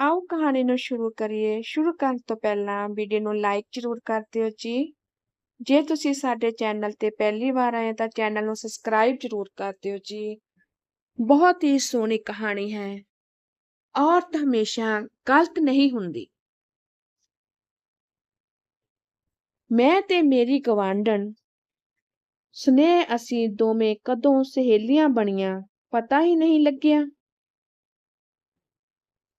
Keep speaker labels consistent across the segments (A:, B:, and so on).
A: ਆਓ ਕਹਾਣੀ ਨੂੰ ਸ਼ੁਰੂ ਕਰੀਏ। ਸ਼ੁਰੂ ਕਰਨ ਤੋਂ ਪਹਿਲਾਂ ਵੀਡੀਓ ਨੂੰ ਲਾਈਕ ਜ਼ਰੂਰ ਕਰ ਦਿਓ ਜੀ। ਜੇ ਤੁਸੀਂ ਸਾਡੇ ਚੈਨਲ ਤੇ ਪਹਿਲੀ ਵਾਰ ਆਏ ਤਾਂ ਚੈਨਲ ਨੂੰ ਸਬਸਕ੍ਰਾਈਬ ਜ਼ਰੂਰ ਕਰ ਦਿਓ ਜੀ। ਬਹੁਤ ਹੀ ਸੋਹਣੀ ਕਹਾਣੀ ਹੈ। ਔਰਤ ਹਮੇਸ਼ਾ ਗਲਤ ਨਹੀਂ ਹੁੰਦੀ। ਮੈਂ ਤੇ ਮੇਰੀ ਗਵਾਂਢਣ ਸਨੇਹ ਅਸੀਂ ਦੋਵੇਂ ਕਦੋਂ ਸਹੇਲੀਆਂ ਬਣੀਆਂ ਪਤਾ ਹੀ ਨਹੀਂ ਲੱਗਿਆ।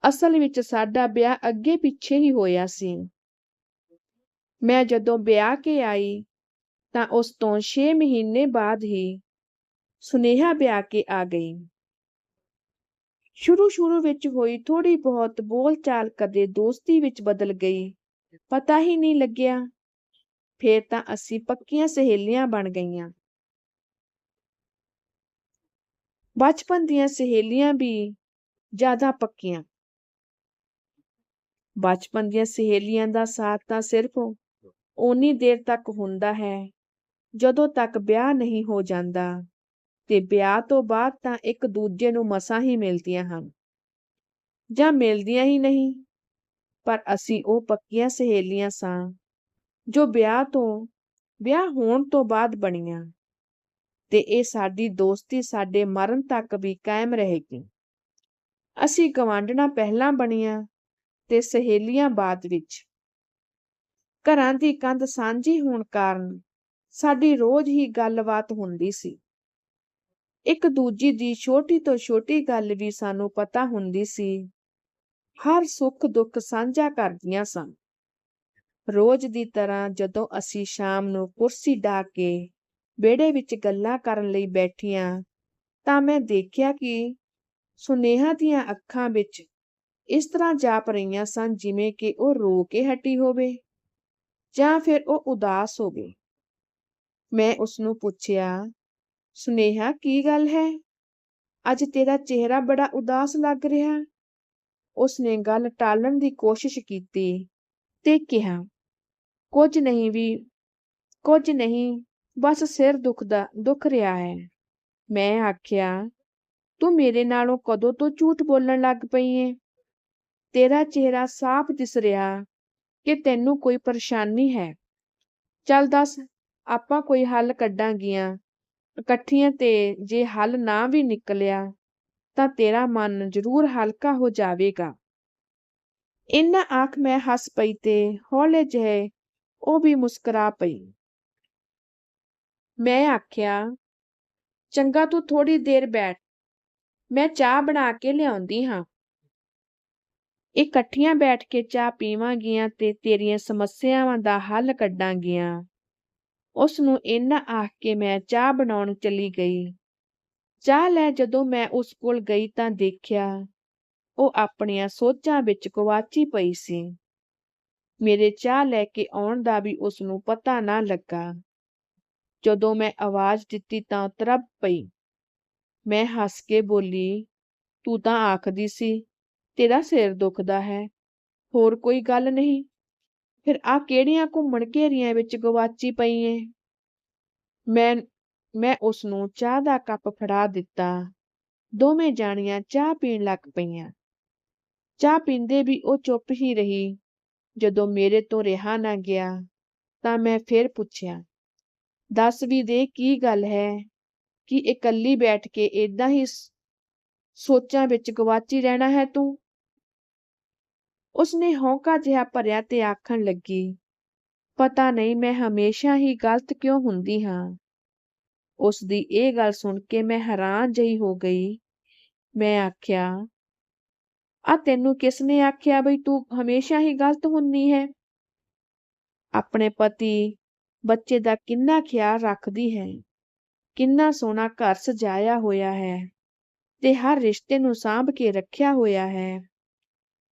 A: ਅਸਲ ਵਿੱਚ ਸਾਡਾ ਵਿਆਹ ਅੱਗੇ ਪਿੱਛੇ ਹੀ ਹੋਇਆ ਸੀ। ਮੈਂ ਜਦੋਂ ਵਿਆਹ ਕੇ ਆਈ, ਤਾਂ ਉਸ ਤੋਂ 6 ਮਹੀਨੇ ਬਾਅਦ ਹੀ ਸੁਨੇਹਾ ਵਿਆਹ ਕੇ ਆ ਗਈ। ਸ਼ੁਰੂ ਸ਼ੁਰੂ ਵਿੱਚ ਹੋਈ ਥੋੜੀ ਬਹੁਤ ਬੋਲਚਾਲ ਕਦੇ ਦੋਸਤੀ ਵਿੱਚ ਬਦਲ ਗਈ, ਪਤਾ ਹੀ ਨਹੀਂ ਲੱਗਿਆ। ਫੇਰ ਤਾਂ ਅਸੀਂ ਪੱਕੀਆਂ ਸਹੇਲੀਆਂ ਬਣ ਗਈਆਂ। ਬਚਪਨ ਦੀਆਂ ਸਹੇਲੀਆਂ ਵੀ ਜ਼ਿਆਦਾ ਪੱਕੀਆਂ। ਬਚਪਨ ਦੀਆਂ ਸਹੇਲੀਆਂ ਦਾ ਸਾਥ ਤਾਂ ਸਿਰਫ ਉਨੀ ਦੇਰ ਤੱਕ ਹੁੰਦਾ ਹੈ, ਜਦੋਂ ਤੱਕ ਵਿਆਹ ਨਹੀਂ ਹੋ ਜਾਂਦਾ। ਤੇ ਵਿਆਹ ਤੋਂ ਬਾਅਦ ਤਾਂ ਇੱਕ ਦੂਜੇ ਨੂੰ ਮਸਾਂ ਹੀ ਮਿਲਦੀਆਂ ਹਨ। ਜਾਂ ਮਿਲਦੀਆਂ ਹੀ ਨਹੀਂ। ਪਰ ਅਸੀਂ ਉਹ ਪੱਕੀਆਂ ਸਹੇਲੀਆਂ ਸਾਂ, ਜੋ ਵਿਆਹ ਤੋਂ, ਵਿਆਹ ਹੋਣ ਤੋਂ ਬਾਅਦ ਬਣੀਆਂ। ਤੇ ਇਹ ਸਾਡੀ ਦੋਸਤੀ ਸਾਡੇ ਮਰਨ ਤੱਕ ਵੀ ਕਾਇਮ ਰਹੇਗੀ। ਅਸੀਂ ਗਵਾਂਢਣਾ ਪਹਿਲਾਂ ਬਣੀਆਂ। ਤੇ ਸਹੇਲੀਆਂ ਬਾਅਦ ਵਿੱਚ। ਘਰਾਂ ਦੀ ਕੰਧ ਸਾਂਝੀ ਹੋਣ ਕਾਰਨ ਸਾਡੀ ਰੋਜ਼ ਹੀ ਗੱਲਬਾਤ ਹੁੰਦੀ ਸੀ। ਇੱਕ ਦੂਜੀ ਦੀ ਛੋਟੀ ਤੋਂ ਛੋਟੀ ਗੱਲ ਵੀ ਸਾਨੂੰ ਪਤਾ ਹੁੰਦੀ ਸੀ। ਹਰ ਸੁੱਖ ਦੁੱਖ ਸਾਂਝਾ ਕਰਦੀਆਂ ਸਨ। ਰੋਜ਼ ਦੀ ਤਰ੍ਹਾਂ ਜਦੋਂ ਅਸੀਂ ਸ਼ਾਮ ਨੂੰ ਕੁਰਸੀ ਢਾ ਕੇ ਵਿਹੜੇ ਵਿੱਚ ਗੱਲਾਂ ਕਰਨ ਲਈ ਬੈਠੀਆਂ ਤਾਂ ਮੈਂ ਦੇਖਿਆ ਕਿ ਸੁਨੇਹਾ ਦੀਆਂ ਅੱਖਾਂ ਵਿੱਚ ਇਸ ਤਰ੍ਹਾਂ ਜਾਪ ਰਹੀਆਂ ਸਨ ਜਿਵੇਂ ਕਿ ਉਹ ਰੋ ਕੇ ਹਟੀ ਹੋਵੇ ਜਾਂ ਫਿਰ ਉਹ ਉਦਾਸ ਹੋਵੇ। ਮੈਂ ਉਸ ਨੂੰ ਪੁੱਛਿਆ, ਸੁਨੇਹਾ, ਕੀ ਗੱਲ ਹੈ? ਅੱਜ ਤੇਰਾ ਚਿਹਰਾ ਬੜਾ ਉਦਾਸ ਲੱਗ ਰਿਹਾ। ਉਸ ਨੇ ਗੱਲ ਟਾਲਣ ਦੀ ਕੋਸ਼ਿਸ਼ ਕੀਤੀ ਤੇ ਕਿਹਾ, ਕੁਝ ਨਹੀਂ ਵੀ, ਕੁਝ ਨਹੀਂ, ਬਸ ਸਿਰ ਦੁਖਦਾ, ਦੁਖ ਰਿਹਾ ਹੈ। ਮੈਂ ਆਖਿਆ, ਤੂੰ ਮੇਰੇ ਨਾਲੋਂ ਕਦੋਂ ਤੋਂ ਝੂਠ ਬੋਲਣ ਲੱਗ ਪਈ ਏ? ਤੇਰਾ ਚਿਹਰਾ ਸਾਫ਼ ਦਿਸ ਰਿਹਾ ਕਿ ਤੈਨੂੰ ਕੋਈ ਪਰੇਸ਼ਾਨੀ ਹੈ। ਚੱਲ ਦੱਸ, ਆਪਾਂ ਕੋਈ ਹੱਲ ਕੱਢਾਂਗੀਆਂ। ਇਕੱਠੀਆਂ ਤੇ ਜੇ ਹੱਲ ਨਾ ਵੀ ਨਿਕਲਿਆ, ਤਾਂ ਤੇਰਾ ਮਨ ਜ਼ਰੂਰ ਹਲਕਾ ਹੋ ਜਾਵੇਗਾ। ਇੰਨਾ ਆਖ ਮੈਂ ਹੱਸ ਪਈ ਤੇ ਹੌਲੇ ਜਿਹੇ ਉਹ ਵੀ ਮੁਸਕਰਾ ਪਈ। ਮੈਂ ਆਖਿਆ, ਚੰਗਾ ਤੂੰ ਥੋੜੀ ਦੇਰ ਬੈਠ। ਮੈਂ ਚਾਹ ਬਣਾ ਕੇ ਲਿਆਉਂਦੀ ਹਾਂ। ਇਕੱਠੀਆਂ ਬੈਠ ਕੇ ਚਾਹ ਪੀਵਾਂਗੀਆਂ ਤੇ ਤੇਰੀਆਂ ਸਮੱਸਿਆਵਾਂ ਦਾ ਹੱਲ ਕੱਢਾਂਗੀਆਂ। ਉਸ ਨੂੰ ਇੰਨਾ ਆਖ ਕੇ ਮੈਂ ਚਾਹ ਬਣਾਉਣ ਚਲੀ ਗਈ। ਚਾਹ ਲੈ ਜਦੋਂ ਮੈਂ ਉਸ ਕੋਲ ਗਈ ਤਾਂ ਦੇਖਿਆ ਉਹ ਆਪਣੀਆਂ ਸੋਚਾਂ ਵਿੱਚ ਗਵਾਚੀ ਪਈ ਸੀ। ਮੇਰੇ ਚਾਹ ਲੈ ਕੇ ਆਉਣ ਦਾ ਵੀ ਉਸ ਨੂੰ ਪਤਾ ਨਾ ਲੱਗਾ। ਜਦੋਂ ਮੈਂ ਆਵਾਜ਼ ਦਿੱਤੀ ਤਾਂ ਤਰਬ ਪਈ। ਮੈਂ ਹੱਸ ਕੇ ਬੋਲੀ, ਤੂੰ ਤਾਂ ਆਖਦੀ ਸੀ ਤੇਰਾ ਸਿਰ ਦੁਖਦਾ ਹੈ। ਹੋਰ ਕੋਈ ਗੱਲ ਨਹੀਂ। ਫਿਰ ਆ ਕਿਹੜੀਆਂ ਘੁੰਮਣ ਘੇਰੀਆਂ ਵਿੱਚ ਗਵਾਚੀ ਪਈ ਏ ਮੈਂ ਮੈਂ ਉਸ ਨੂੰ ਚਾਹ ਦਾ ਕੱਪ ਫੜਾ ਦਿੱਤਾ। ਦੋਵੇਂ ਜਾਣੀਆਂ ਚਾਹ ਪੀਣ ਲੱਗ ਪਈਆਂ। ਚਾਹ ਪੀਂਦੇ ਵੀ ਉਹ ਚੁੱਪ ਹੀ ਰਹੀ। ਜਦੋਂ ਮੇਰੇ ਤੋਂ ਰਿਹਾ ਨਾ ਗਿਆ, ਤਾਂ ਮੈਂ ਫਿਰ ਪੁੱਛਿਆ, ਦੱਸ ਵੀ ਦੇ ਕੀ ਗੱਲ ਹੈ? ਕਿ ਇਕੱਲੀ ਬੈਠ ਕੇ ਏਦਾਂ ਹੀ ਸੋਚਾਂ ਵਿੱਚ ਗਵਾਚੀ ਰਹਿਣਾ ਹੈ ਤੂੰ? ਉਸਨੇ ਹੌਂਕਾ ਜਿਹਾ ਭਰਿਆ ਤੇ ਆਖਣ ਲੱਗੀ, ਪਤਾ ਨਹੀਂ ਮੈਂ ਹਮੇਸ਼ਾ ਹੀ ਗਲਤ ਕਿਉਂ ਹੁੰਦੀ ਹਾਂ? ਉਸ ਦੀ ਇਹ ਗੱਲ ਸੁਣ ਕੇ ਮੈਂ ਹੈਰਾਨ ਜਈ ਹੋ ਗਈ। ਮੈਂ ਆਖਿਆ, ਆ ਤੈਨੂੰ ਕਿਸ ਨੇ ਆਖਿਆ ਬਈ ਤੂੰ ਹਮੇਸ਼ਾ ਹੀ ਗਲਤ ਹੁੰਨੀ ਹੈ? ਆਪਣੇ ਪਤੀ ਬੱਚੇ ਦਾ ਕਿੰਨਾ ਖਿਆਲ ਰੱਖਦੀ ਹੈ, ਕਿੰਨਾ ਸੋਹਣਾ ਘਰ ਸਜਾਇਆ ਹੋਇਆ ਹੈ ਤੇ ਹਰ ਰਿਸ਼ਤੇ ਨੂੰ ਸਾਂਭ ਕੇ ਰੱਖਿਆ ਹੋਇਆ ਹੈ।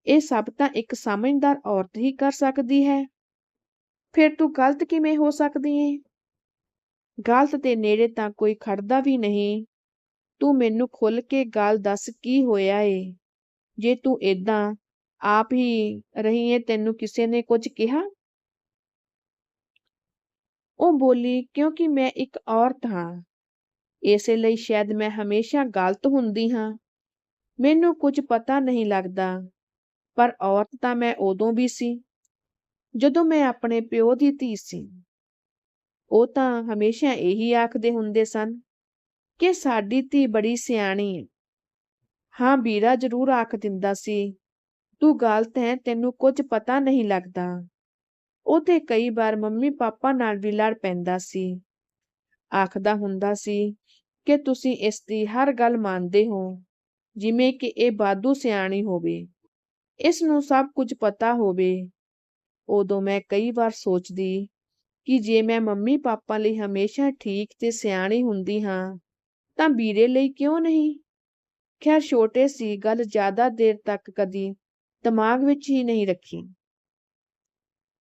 A: ਇਹ ਸਭ ਤਾਂ ਇੱਕ ਸਮਝਦਾਰ ਔਰਤ ਹੀ ਕਰ ਸਕਦੀ ਹੈ। ਫਿਰ ਤੂੰ ਗਲਤ ਕਿਵੇਂ ਹੋ ਸਕਦੀ ਏ? ਗਲਤ ਦੇ ਨੇੜੇ ਤਾਂ ਕੋਈ ਖੜਦਾ ਵੀ ਨਹੀਂ। ਤੂੰ ਮੈਨੂੰ ਖੁੱਲ ਕੇ ਗੱਲ ਦੱਸ ਕੀ ਹੋਇਆ ਏ? ਜੇ ਤੂੰ ਏਦਾਂ ਆਪ ਹੀ ਰਹੀ ਏ, ਤੈਨੂੰ ਕਿਸੇ ਨੇ ਕੁਝ ਕਿਹਾ? ਉਹ ਬੋਲੀ, ਕਿਉਂਕਿ ਮੈਂ ਇੱਕ ਔਰਤ ਹਾਂ। ਇਸੇ ਲਈ ਸ਼ਾਇਦ ਮੈਂ ਹਮੇਸ਼ਾ ਗਲਤ ਹੁੰਦੀ ਹਾਂ। ਮੈਨੂੰ ਕੁਝ ਪਤਾ ਨਹੀਂ ਲੱਗਦਾ। ਪਰ ਔਰਤ ਤਾਂ ਮੈਂ ਉਦੋਂ ਵੀ ਸੀ, ਜਦੋਂ ਮੈਂ ਆਪਣੇ ਪਿਓ ਦੀ ਧੀ ਸੀ। ਉਹ ਤਾਂ ਹਮੇਸ਼ਾ ਇਹੀ ਆਖਦੇ ਹੁੰਦੇ ਸਨ ਕਿ ਸਾਡੀ ਧੀ ਬੜੀ ਸਿਆਣੀ ਹੈ ਹਾਂ, ਵੀਰਾ ਜ਼ਰੂਰ ਆਖ ਦਿੰਦਾ ਸੀ, ਤੂੰ ਗਲਤ ਹੈ, ਤੈਨੂੰ ਕੁਝ ਪਤਾ ਨਹੀਂ ਲੱਗਦਾ। ਉਹ ਤੇ ਕਈ ਵਾਰ ਮੰਮੀ ਪਾਪਾ ਨਾਲ ਵੀ ਲੜ ਪੈਂਦਾ ਸੀ। ਆਖਦਾ ਹੁੰਦਾ ਸੀ ਕਿ ਤੁਸੀਂ ਇਸ ਦੀ ਹਰ ਗੱਲ ਮੰਨਦੇ ਹੋ, ਜਿਵੇਂ ਕਿ ਇਹ ਬਾਦੂ ਸਿਆਣੀ ਹੋਵੇ। ਇਸ ਨੂੰ ਸਭ ਕੁਝ ਪਤਾ ਹੋਵੇ। ਉਦੋਂ ਮੈਂ ਕਈ ਵਾਰ ਸੋਚਦੀ ਕਿ ਜੇ ਮੈਂ ਮੰਮੀ ਪਾਪਾ ਲਈ ਹਮੇਸ਼ਾ ਠੀਕ ਤੇ ਸਿਆਣੀ ਹੁੰਦੀ ਹਾਂ, ਤਾਂ ਵੀਰੇ ਲਈ ਕਿਉਂ ਨਹੀਂ? ਖੈਰ, ਛੋਟੇ ਸੀ, ਗੱਲ ਜ਼ਿਆਦਾ ਦੇਰ ਤੱਕ ਕਦੀ ਦਿਮਾਗ ਵਿੱਚ ਹੀ ਨਹੀਂ ਰੱਖੀ।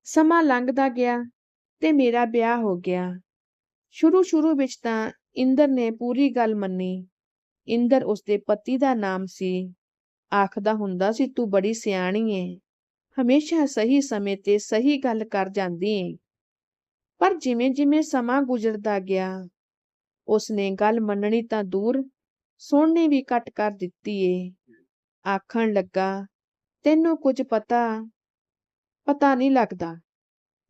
A: ਸਮਾਂ ਲੰਘਦਾ ਗਿਆ ਤੇ ਮੇਰਾ ਵਿਆਹ ਹੋ ਗਿਆ। ਸ਼ੁਰੂ ਸ਼ੁਰੂ ਵਿੱਚ ਤਾਂ ਇੰਦਰ ਨੇ ਪੂਰੀ ਗੱਲ ਮੰਨੀ। ਇੰਦਰ ਉਸਦੇ ਪਤੀ ਦਾ ਨਾਮ ਸੀ। ਆਖਦਾ ਹੁੰਦਾ ਸੀ, ਤੂੰ ਬੜੀ ਸਿਆਣੀ ਏ। ਹਮੇਸ਼ਾ ਸਹੀ ਸਮੇਂ ਤੇ ਸਹੀ ਗੱਲ ਕਰ ਜਾਂਦੀ ਏ। ਪਰ ਜਿਵੇਂ ਜਿਵੇਂ ਸਮਾਂ ਗੁਜ਼ਰਦਾ ਗਿਆ, ਉਸਨੇ ਗੱਲ ਮੰਨਣੀ ਤਾਂ ਦੂਰ, ਸੁਣਨੀ ਵੀ ਘੱਟ ਕਰ ਦਿੱਤੀ ਏ। ਆਖਣ ਲੱਗਾ, ਤੈਨੂੰ ਕੁਝ ਪਤਾ ਪਤਾ ਨਹੀਂ ਲੱਗਦਾ।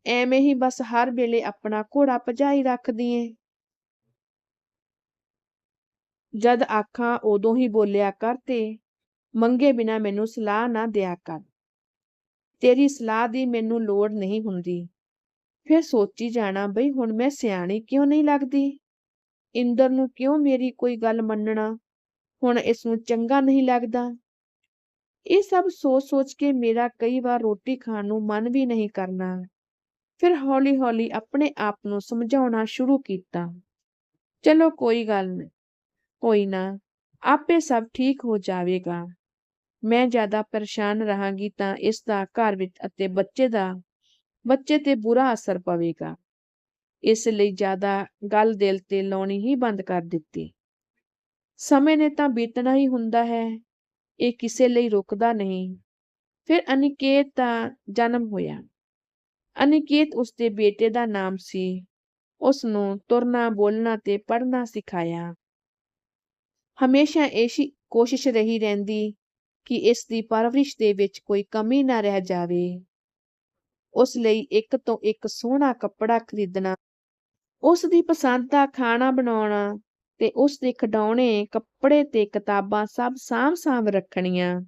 A: ਐਵੇਂ ਹੀ ਬਸ ਹਰ ਵੇਲੇ ਆਪਣਾ ਘੋੜਾ ਭਜਾਈ ਰੱਖਦੀ ਏ। ਜਦ ਆਖਾਂ ਉਦੋਂ ਹੀ ਬੋਲਿਆ, ਕਰ ਤੇ। ਮੰਗੇ ਬਿਨਾ ਮੈਨੂੰ ਸਲਾਹ ਨਾ ਦਿਆ ਕਰ। ਤੇਰੀ ਸਲਾਹ ਦੀ ਮੈਨੂੰ ਲੋੜ ਨਹੀਂ ਹੁੰਦੀ। ਫਿਰ ਸੋਚੀ ਜਾਣਾ, ਬਈ ਹੁਣ ਮੈਂ ਸਿਆਣੀ ਕਿਉਂ ਨਹੀਂ ਲੱਗਦੀ? ਇੰਦਰ ਨੂੰ ਕਿਉਂ ਮੇਰੀ ਕੋਈ ਗੱਲ ਮੰਨਣਾ? ਹੁਣ ਇਸ ਨੂੰ ਚੰਗਾ ਨਹੀਂ ਲੱਗਦਾ? ਇਹ ਸਭ ਸੋਚ-ਸੋਚ ਕੇ ਮੇਰਾ ਕਈ ਵਾਰ ਰੋਟੀ ਖਾਣ ਨੂੰ ਮਨ ਵੀ ਨਹੀਂ ਕਰਨਾ। ਫਿਰ ਹੌਲੀ-ਹੌਲੀ ਆਪਣੇ ਆਪ ਨੂੰ ਸਮਝਾਉਣਾ ਸ਼ੁਰੂ ਕੀਤਾ। ਚਲੋ ਕੋਈ ਗੱਲ ਨਹੀਂ ਕੋਈ ਨਾ, ਆਪੇ ਸਭ ਠੀਕ ਹੋ ਜਾਵੇਗਾ। ਮੈਂ ਜ਼ਿਆਦਾ ਪਰੇਸ਼ਾਨ ਰਹਾਂਗੀ ਤਾਂ ਇਸ ਦਾ ਘਰ ਵਿੱਚ ਅਤੇ ਬੱਚੇ ਦਾ, ਬੱਚੇ ਤੇ ਬੁਰਾ ਅਸਰ ਪਵੇਗਾ। ਇਸ ਲਈ ਜ਼ਿਆਦਾ ਗੱਲ ਦਿਲ ਤੇ ਲਾਉਣੀ ਹੀ ਬੰਦ ਕਰ ਦਿੱਤੀ। ਸਮੇਂ ਨੇ ਤਾਂ ਬੀਤਣਾ ਹੀ ਹੁੰਦਾ ਹੈ, ਇਹ ਕਿਸੇ ਲਈ ਰੁਕਦਾ ਨਹੀਂ। ਫਿਰ ਅਨਿਕੇਤ ਦਾ ਜਨਮ ਹੋਇਆ। ਅਨਿਕੇਤ ਉਸਦੇ ਬੇਟੇ ਦਾ ਨਾਮ ਸੀ। ਉਸ ਨੂੰ ਤੁਰਨਾ, ਬੋਲਣਾ ਤੇ ਪੜ੍ਹਨਾ ਸਿਖਾਇਆ। ਹਮੇਸ਼ਾ ਐਸੀ ਕੋਸ਼ਿਸ਼ ਰਹੀ ਰਹਿੰਦੀ ਕਿ ਇਸ ਦੀ ਪਰਵਰਿਸ਼ ਦੇ ਵਿੱਚ ਕੋਈ ਕਮੀ ਨਾ ਰਹਿ ਜਾਵੇ। ਉਸ ਲਈ ਇੱਕ ਤੋਂ ਇੱਕ ਸੋਹਣਾ ਕੱਪੜਾ ਖਰੀਦਣਾ, ਉਸ ਦੀ ਪਸੰਦ ਦਾ ਖਾਣਾ ਬਣਾਉਣਾ ਤੇ ਉਸ ਦੇ ਖਿਡੌਣੇ, ਕੱਪੜੇ ਤੇ ਕਿਤਾਬਾਂ ਸਭ ਸਾਂਭ-ਸਾਂਭ ਰੱਖਣੀਆਂ।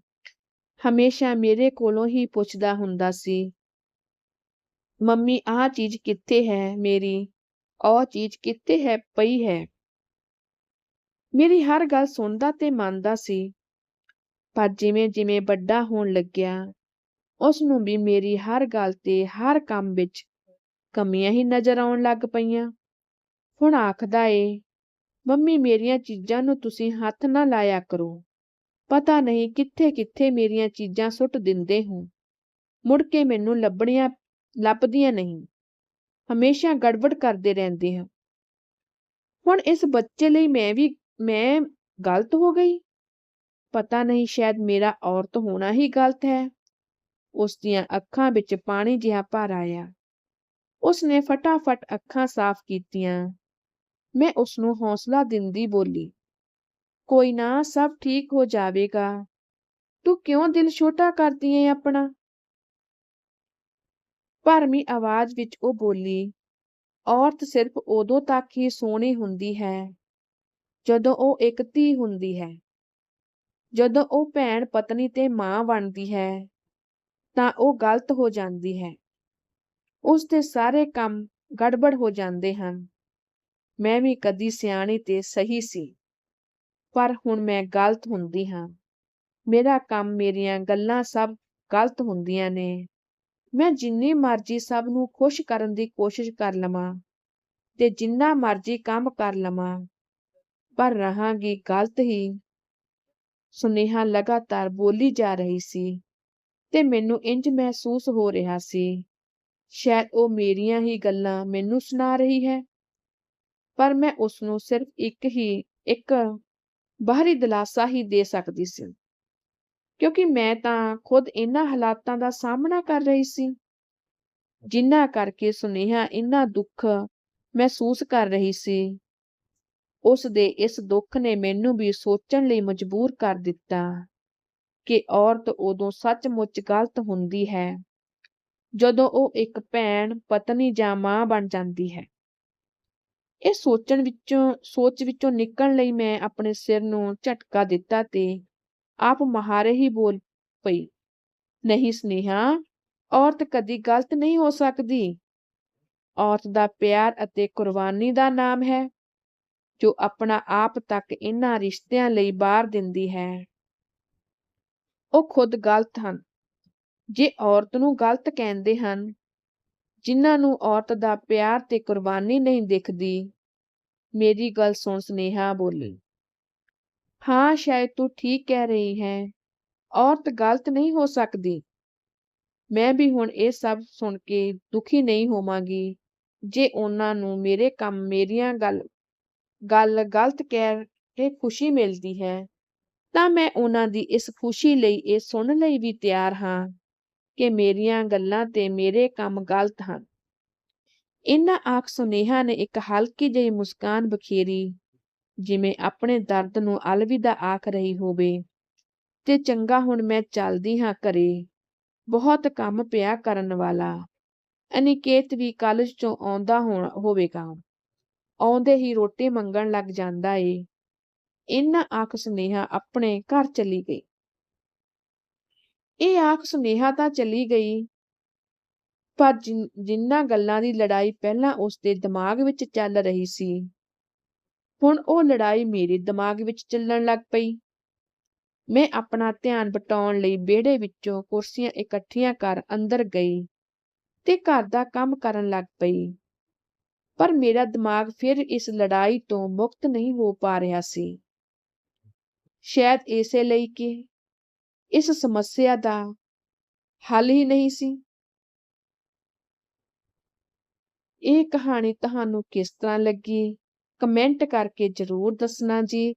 A: ਹਮੇਸ਼ਾ ਮੇਰੇ ਕੋਲੋਂ ਹੀ ਪੁੱਛਦਾ ਹੁੰਦਾ ਸੀ, ਮੰਮੀ, ਆਹ ਚੀਜ਼ ਕਿੱਥੇ ਹੈ ਮੇਰੀ? ਉਹ ਚੀਜ਼ ਕਿੱਥੇ ਹੈ, ਪਈ ਹੈ? ਮੇਰੀ ਹਰ ਗੱਲ ਸੁਣਦਾ ਤੇ ਮੰਨਦਾ ਸੀ। ਪਰ ਜਿਵੇਂ ਜਿਵੇਂ ਵੱਡਾ ਹੋਣ ਲੱਗਿਆ ਉਸ ਨੂੰ ਵੀ ਮੇਰੀ ਹਰ ਗੱਲ ਤੇ ਹਰ ਕੰਮ ਵਿੱਚ ਕਮੀਆਂ ਹੀ ਨਜ਼ਰ ਆਉਣ ਲੱਗ ਪਈਆਂ। ਹੁਣ ਆਖਦਾ ਏ, ਮੰਮੀ, ਮੇਰੀਆਂ ਚੀਜ਼ਾਂ ਨੂੰ ਤੁਸੀਂ ਹੱਥ ਨਾ ਲਾਇਆ ਕਰੋ। ਪਤਾ ਨਹੀਂ ਕਿੱਥੇ ਕਿੱਥੇ ਮੇਰੀਆਂ ਚੀਜ਼ਾਂ ਸੁੱਟ ਦਿੰਦੇ ਹੋ। ਮੁੜ ਕੇ ਮੈਨੂੰ ਲੱਭਣੀਆਂ, ਲੱਭਦੀਆਂ ਨਹੀਂ। ਹਮੇਸ਼ਾ ਗੜਬੜ ਕਰਦੇ ਰਹਿੰਦੇ ਹਾਂ। ਹੁਣ ਇਸ ਬੱਚੇ ਲਈ ਮੈਂ ਵੀ, ਮੈਂ ਗਲਤ ਹੋ ਗਈ? ਪਤਾ ਨਹੀਂ ਸ਼ਾਇਦ ਮੇਰਾ ਔਰਤ ਹੋਣਾ ਹੀ ਗਲਤ ਹੈ। ਉਸ ਦੀਆਂ ਅੱਖਾਂ ਵਿੱਚ ਪਾਣੀ ਜਿਹਾ ਭਰ ਆਇਆ। ਉਸ ਨੇ ਫਟਾਫਟ ਅੱਖਾਂ ਸਾਫ਼ ਕੀਤੀਆਂ। ਮੈਂ ਉਸ ਨੂੰ ਹੌਸਲਾ ਦਿੰਦੀ ਬੋਲੀ, ਕੋਈ ਨਾ, ਸਭ ਠੀਕ ਹੋ ਜਾਵੇਗਾ। ਤੂੰ ਕਿਉਂ ਦਿਲ ਛੋਟਾ ਕਰਦੀ ਏ ਆਪਣਾ? ਭਰਮੀ ਆਵਾਜ਼ ਵਿੱਚ ਉਹ ਬੋਲੀ, ਔਰਤ ਸਿਰਫ ਉਦੋਂ ਤੱਕ ਹੀ ਸੋਹਣੀ ਹੁੰਦੀ ਹੈ, ਜਦੋਂ ਉਹ ਇੱਕ ਧੀ ਹੁੰਦੀ ਹੈ। ਜਦੋਂ ਉਹ ਭੈਣ ਪਤਨੀ ਤੇ ਮਾਂ ਬਣਦੀ ਹੈ, ਤਾਂ ਉਹ ਗਲਤ ਹੋ ਜਾਂਦੀ ਹੈ। ਉਸ ਦੇ ਸਾਰੇ ਕੰਮ ਗੜਬੜ ਹੋ ਜਾਂਦੇ ਹਨ। ਮੈਂ ਵੀ ਕਦੀ ਸਿਆਣੀ ਤੇ ਸਹੀ ਸੀ, ਪਰ ਹੁਣ ਮੈਂ ਗਲਤ ਹੁੰਦੀ ਹਾਂ। ਮੇਰਾ ਕੰਮ ਮੇਰੀਆਂ ਗੱਲਾਂ ਸਭ ਗਲਤ ਹੁੰਦੀਆਂ ਨੇ। ਮੈਂ ਜਿੰਨੀ ਮਰਜ਼ੀ ਸਭ ਨੂੰ ਖੁਸ਼ ਕਰਨ ਦੀ ਕੋਸ਼ਿਸ਼ ਕਰ ਲਵਾਂ ਤੇ ਜਿੰਨਾ ਮਰਜ਼ੀ ਕੰਮ ਕਰ ਲਵਾਂ, ਪਰ ਰਹਾਂਗੀ ਗਲਤ ਹੀ। ਸੁਨੇਹਾ ਲਗਾਤਾਰ ਬੋਲੀ ਜਾ ਰਹੀ ਸੀ ਤੇ ਮੈਨੂੰ ਇੰਜ ਮਹਿਸੂਸ ਹੋ ਰਿਹਾ ਸੀ। ਸ਼ਾਇਦ ਉਹ ਮੇਰੀਆਂ ਹੀ ਗੱਲਾਂ ਮੈਨੂੰ ਸੁਣਾ ਰਹੀ ਹੈ। ਪਰ ਮੈਂ ਉਸ ਨੂੰ ਸਿਰਫ ਇੱਕ ਹੀ, ਇੱਕ ਬਾਹਰੀ ਦਿਲਾਸਾ ਹੀ ਦੇ ਸਕਦੀ ਸੀ। ਕਿਉਂਕਿ ਮੈਂ ਤਾਂ ਖੁਦ ਇਹਨਾਂ ਹਾਲਾਤਾਂ ਦਾ ਸਾਹਮਣਾ ਕਰ ਰਹੀ ਸੀ, ਜਿਨ੍ਹਾਂ ਕਰਕੇ ਸੁਨੇਹਾ ਇੰਨਾ ਦੁੱਖ ਮਹਿਸੂਸ ਕਰ ਰਹੀ ਸੀ। ਉਸ ਦੇ ਇਸ ਦੁੱਖ ਨੇ ਮੈਨੂੰ ਵੀ ਸੋਚਣ ਲਈ ਮਜਬੂਰ ਕਰ ਦਿੱਤਾ ਕਿ ਔਰਤ ਉਦੋਂ ਸੱਚਮੁੱਚ ਗਲਤ ਹੁੰਦੀ ਹੈ ਜਦੋਂ ਉਹ ਇੱਕ ਭੈਣ, ਪਤਨੀ ਜਾਂ ਮਾਂ ਬਣ ਜਾਂਦੀ ਹੈ। ਇਹ ਸੋਚਣ ਵਿੱਚੋਂ ਸੋਚ ਵਿੱਚੋਂ ਨਿਕਲਣ ਲਈ ਮੈਂ ਆਪਣੇ ਸਿਰ ਨੂੰ ਝਟਕਾ ਦਿੱਤਾ ਤੇ ਆਪ ਮੁਹਾਰੇ ਹੀ ਬੋਲ ਪਈ, ਨਹੀਂ ਸਨੇਹਾ, ਔਰਤ ਕਦੀ ਗਲਤ ਨਹੀਂ ਹੋ ਸਕਦੀ। ਔਰਤ ਦਾ ਪਿਆਰ ਅਤੇ ਕੁਰਬਾਨੀ ਦਾ ਨਾਮ ਹੈ, ਜੋ ਆਪਣਾ ਆਪ ਤੱਕ ਇਹਨਾਂ ਰਿਸ਼ਤਿਆਂ ਲਈ ਬਾਹਰ ਦਿੰਦੀ ਹੈ। ਉਹ ਖੁਦ ਗਲਤ ਹਨ। ਜੇ ਔਰਤ ਨੂੰ ਗਲਤ ਕਹਿੰਦੇ ਹਨ, ਜਿਨ੍ਹਾਂ ਨੂੰ ਔਰਤ ਦਾ ਪਿਆਰ ਤੇ ਕੁਰਬਾਨੀ ਨਹੀਂ ਦਿਖਦੀ। ਮੇਰੀ ਗੱਲ ਸੁਣ ਸਨੇਹਾ ਬੋਲੀ। ਹਾਂ ਸ਼ਾਇਦ ਤੂੰ ਠੀਕ ਕਹਿ ਰਹੀ ਹੈ। ਔਰਤ ਗਲਤ ਨਹੀਂ ਹੋ ਸਕਦੀ। ਮੈਂ ਵੀ ਹੁਣ ਇਹ ਸਭ ਸੁਣ ਕੇ ਦੁਖੀ ਨਹੀਂ ਹੋਵਾਂਗੀ ਜੇ ਉਹਨਾਂ ਨੂੰ ਮੇਰੇ ਕੰਮ ਮੇਰੀਆਂ ਗੱਲ ਗੱਲ ਗਲਤ ਕਹਿ ਕੇ ਖੁਸ਼ੀ ਮਿਲਦੀ ਹੈ, ਤਾਂ ਮੈਂ ਉਹਨਾਂ ਦੀ ਇਸ ਖੁਸ਼ੀ ਲਈ ਇਹ ਸੁਣਨ ਲਈ ਵੀ ਤਿਆਰ ਹਾਂ ਕਿ ਮੇਰੀਆਂ ਗੱਲਾਂ ਤੇ ਮੇਰੇ ਕੰਮ ਗਲਤ ਹਨ। ਇਹਨਾਂ ਆਖ ਸੁਨੇਹਾ ਨੇ ਇੱਕ ਹਲਕੀ ਜਿਹੀ ਮੁਸਕਾਨ ਬਖੇਰੀ, ਜਿਵੇਂ ਆਪਣੇ ਦਰਦ ਨੂੰ ਅਲਵਿਦਾ ਆਖ ਰਹੀ ਹੋਵੇ, ਤੇ ਚੰਗਾ ਹੁਣ ਮੈਂ ਚੱਲਦੀ ਹਾਂ ਘਰੇ, ਬਹੁਤ ਕੰਮ ਪਿਆ ਕਰਨ ਵਾਲਾ, ਅਨਿਕੇਤ ਵੀ ਕਾਲਜ ਚੋਂ ਆਉਂਦਾ ਹੋਵੇਗਾ ਆਉਂਦੇ ਹੀ ਰੋਟੀ ਮੰਗਣ ਲੱਗ ਜਾਂਦਾ ਏ। ਇੰਨਾ ਆਖ ਸੁਨੇਹਾ ਆਪਣੇ ਘਰ ਚਲੀ ਗਈ। ਇਹ ਆਖ ਸੁਨੇਹਾ ਤਾਂ ਚਲੀ ਗਈ, ਪਰ ਜਿਨ੍ਹਾਂ ਗੱਲਾਂ ਦੀ ਲੜਾਈ ਪਹਿਲਾਂ ਉਸਦੇ ਦਿਮਾਗ ਵਿੱਚ ਚੱਲ ਰਹੀ ਸੀ, ਹੁਣ ਉਹ ਲੜਾਈ ਮੇਰੇ ਦਿਮਾਗ ਵਿੱਚ ਚੱਲਣ ਲੱਗ ਪਈ। ਮੈਂ ਆਪਣਾ ਧਿਆਨ ਬਟਾਉਣ ਲਈ ਵਿਹੜੇ ਵਿੱਚੋਂ ਕੁਰਸੀਆਂ ਇਕੱਠੀਆਂ ਕਰ ਅੰਦਰ ਗਈ ਤੇ ਘਰ ਦਾ ਕੰਮ ਕਰਨ ਲੱਗ ਪਈ। ਪਰ ਮੇਰਾ ਦਿਮਾਗ ਫਿਰ ਇਸ ਲੜਾਈ ਤੋਂ ਮੁਕਤ ਨਹੀਂ ਹੋ ਪਾ ਰਿਹਾ ਸੀ। ਸ਼ਾਇਦ ਇਸੇ ਲਈ ਕਿ ਇਸ ਸਮੱਸਿਆ ਦਾ ਹੱਲ ਹੀ ਨਹੀਂ ਸੀ। ਇਹ ਕਹਾਣੀ ਤੁਹਾਨੂੰ ਕਿਸ ਤਰ੍ਹਾਂ ਲੱਗੀ? ਕਮੈਂਟ ਕਰਕੇ ਜ਼ਰੂਰ ਦੱਸਣਾ ਜੀ।